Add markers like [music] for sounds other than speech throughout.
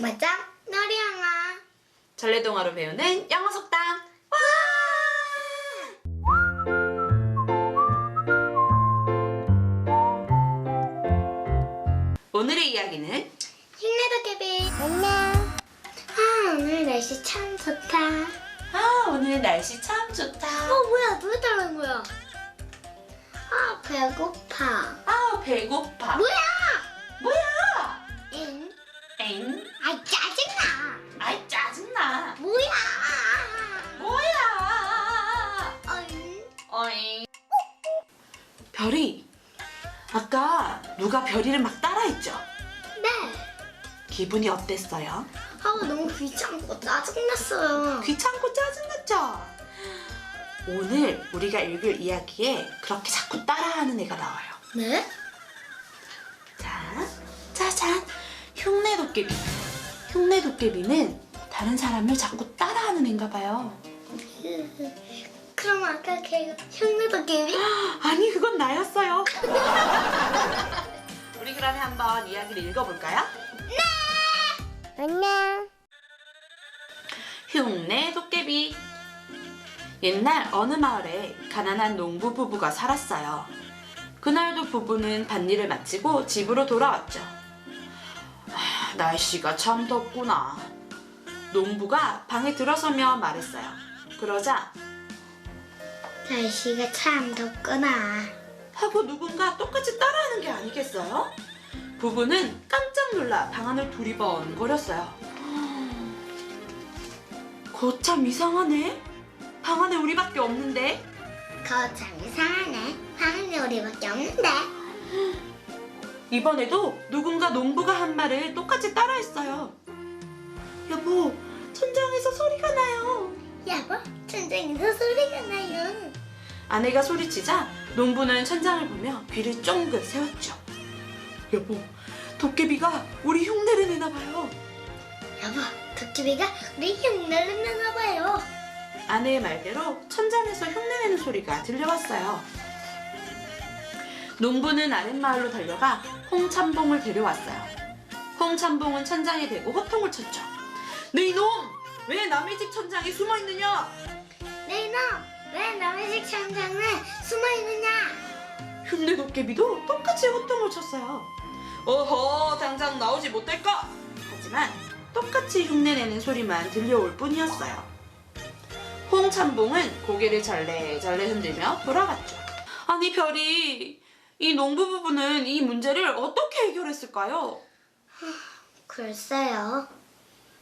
맞짱 놀이영화 전래동화로 배우는 영어 속담. 와! 오늘의 이야기는 힘내도 깨비 안녕 아 오늘 날씨 참 좋다 아 오늘 날씨 참 좋다. 어 뭐야 누구 따라한 거야 아 배고파 아 배고파. 뭐야 뭐야? 엥 엥? 아이 짜증나 아이 짜증나. 뭐야 뭐야? 어잉 어잉. 별이 아까 누가 별이를 막 따라했죠? 네 기분이 어땠어요? 아 너무 귀찮고 짜증났어요 귀찮고 짜증났죠? 오늘 우리가 읽을 이야기에 그렇게 자꾸 따라하는 애가 나와요. 네? 자, 짜잔! 흉내 도깨비. 흉내 도깨비는 다른 사람을 자꾸 따라하는 애인가 봐요. 그럼 아까 걔가 흉내 도 깨비? 아니, 그건 나였어요. [laughs] 우리 그러면 한번 이야기를 읽어볼까요? 안녕 흉내 도깨비. 옛날 어느 마을에 가난한 농부 부부가 살았어요. 그날도 부부는 밭일을 마치고 집으로 돌아왔죠. 아, 날씨가 참 덥구나. 농부가 방에 들어서며 말했어요. 그러자 날씨가 참 덥구나 하고 누군가 똑같이 따라하는 게 아니겠어요? 부부는 깜짝 놀라 방 안을 두리번거렸어요. 거참 이상하네. 방 안에 우리밖에 없는데. 거참 이상하네 방에 우리밖에 없는데 이번에도 누군가 농부가 한 말을 똑같이 따라했어요. 여보, 천장에서 소리가 나요. 여보 천장에서 소리가 나요 아내가 소리치자 농부는 천장을 보며 귀를 쫑긋 세웠죠. 여보, 도깨비가 우리 흉내를 내나 봐요. 여보 도깨비가 우리 흉내를 내나 봐요 아내의 말대로 천장에서 흉내내는 소리가 들려왔어요. 농부는 아랫마을로 달려가 홍참봉을 데려왔어요. 홍참봉은 천장에 대고 호통을 쳤죠. 네 이놈! 왜 남의 집 천장에 숨어 있느냐? 네 이놈 왜 남의 집 천장에 숨어있느냐 흉내 도깨비도 똑같이 호통을 쳤어요. 어허, 당장 나오지 못할까? 하지만 똑같이 흉내내는 소리만 들려올 뿐이었어요. 홍참봉은 고개를 잘래잘래 흔들며 돌아갔죠. 아니, 별이, 이 농부 부부는 이 문제를 어떻게 해결했을까요? 글쎄요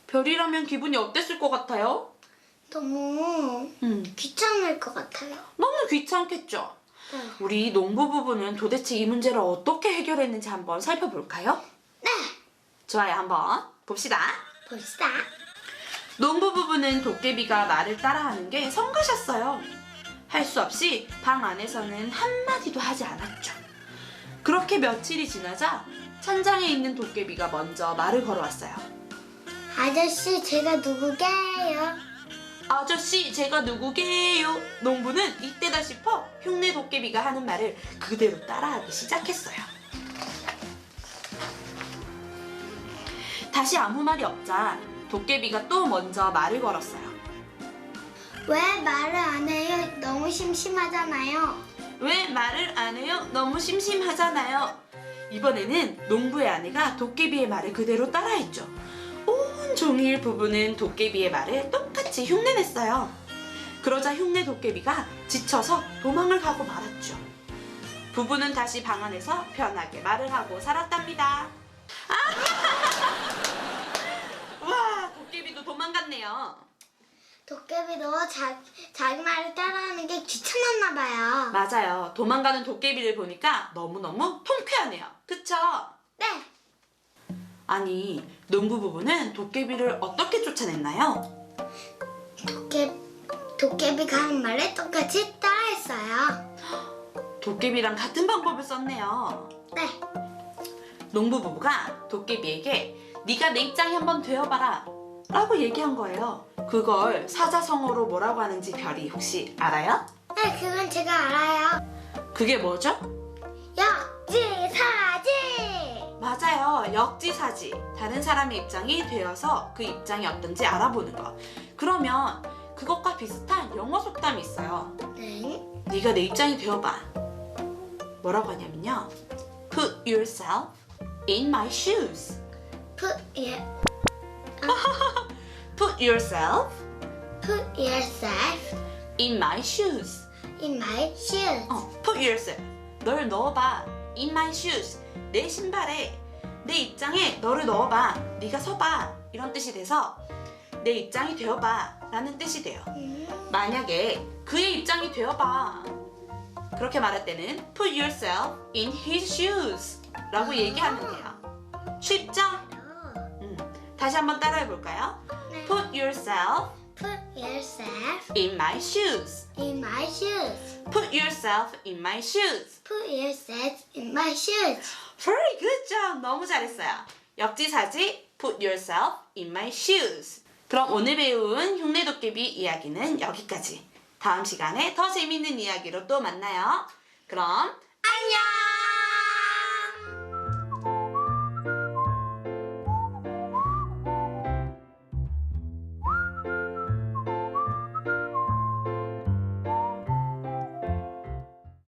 별이라면 기분이 어땠을 것 같아요? 너무 음, 귀찮을 것 같아요 너무 귀찮겠죠? 네. 우리 농부 부부는 도대체 이 문제를 어떻게 해결했는지 한번 살펴볼까요? 네 좋아요, 한번 봅시다. 봅시다 농부 부부는 도깨비가 말을 따라하는 게 성가셨어요. 할 수 없이 방 안에서는 한마디도 하지 않았죠. 그렇게 며칠이 지나자 천장에 있는 도깨비가 먼저 말을 걸어왔어요. 아저씨 제가 누구게요? 아저씨, 제가 누구게요? 농부는 이때다 싶어 흉내 도깨비가 하는 말을 그대로 따라하기 시작했어요. 다시 아무 말이 없자 도깨비가 또 먼저 말을 걸었어요. 왜 말을 안 해요? 너무 심심하잖아요. 왜 말을 안 해요? 너무 심심하잖아요. 이번에는 농부의 아내가 도깨비의 말을 그대로 따라했죠. 온 종일 부부는 도깨비의 말을 똑같이 흉내냈어요. 그러자 흉내 도깨비가 지쳐서 도망을 가고 말았죠. 부부는 다시 방 안에서 편하게 말을 하고 살았답니다. 아! [laughs] 와, 도깨비도 도망갔네요. 도깨비도 자, 자기 말을 따라하는 게 귀찮았나 봐요. 맞아요. 도망가는 도깨비를 보니까 너무너무 통쾌하네요. 그쵸? 네. 아니, 농부 부부는 도깨비를 어떻게 쫓아냈나요? 도깨, 도깨비가 하는 말을 똑같이 따라했어요. 도깨비랑 같은 방법을 썼네요. 네. 농부 부부가 도깨비에게 네가 내 입장이 한번 되어봐라 라고 얘기한 거예요. 그걸 사자성어로 뭐라고 하는지 별이 혹시 알아요? 네, 그건 제가 알아요. 그게 뭐죠? 역지사지! 맞아요. 역지사지. 다른 사람의 입장이 되어서 그 입장이 어떤지 알아보는 거. 그러면 그것과 비슷한 영어 속담이 있어요. 네. 네가 내 입장이 되어봐. 뭐라고 하냐면요. Put yourself in my shoes. Put your [laughs] Put yourself put yourself in my shoes. in my shoes. 어, put yourself. 널 넣어봐. In my shoes. 내 신발에 내 입장에 너를 넣어봐. 네가 서봐. 이런 뜻이 돼서 내 입장이 되어봐. 라는 뜻이 돼요. 음. 만약에 그의 입장이 되어봐. 그렇게 말할 때는 put yourself in his shoes 라고 얘기하면 돼요. 쉽죠? 음. 다시 한번 따라해 볼까요? 네. Put yourself Put yourself in my shoes. in my shoes. Put yourself in my shoes. Put yourself in my shoes. Very good job. 너무 잘했어요. 역지사지 put yourself in my shoes. 그럼 오늘 배운 흉내 도깨비 이야기는 여기까지. 다음 시간에 더 재밌는 이야기로 또 만나요. 그럼 안녕!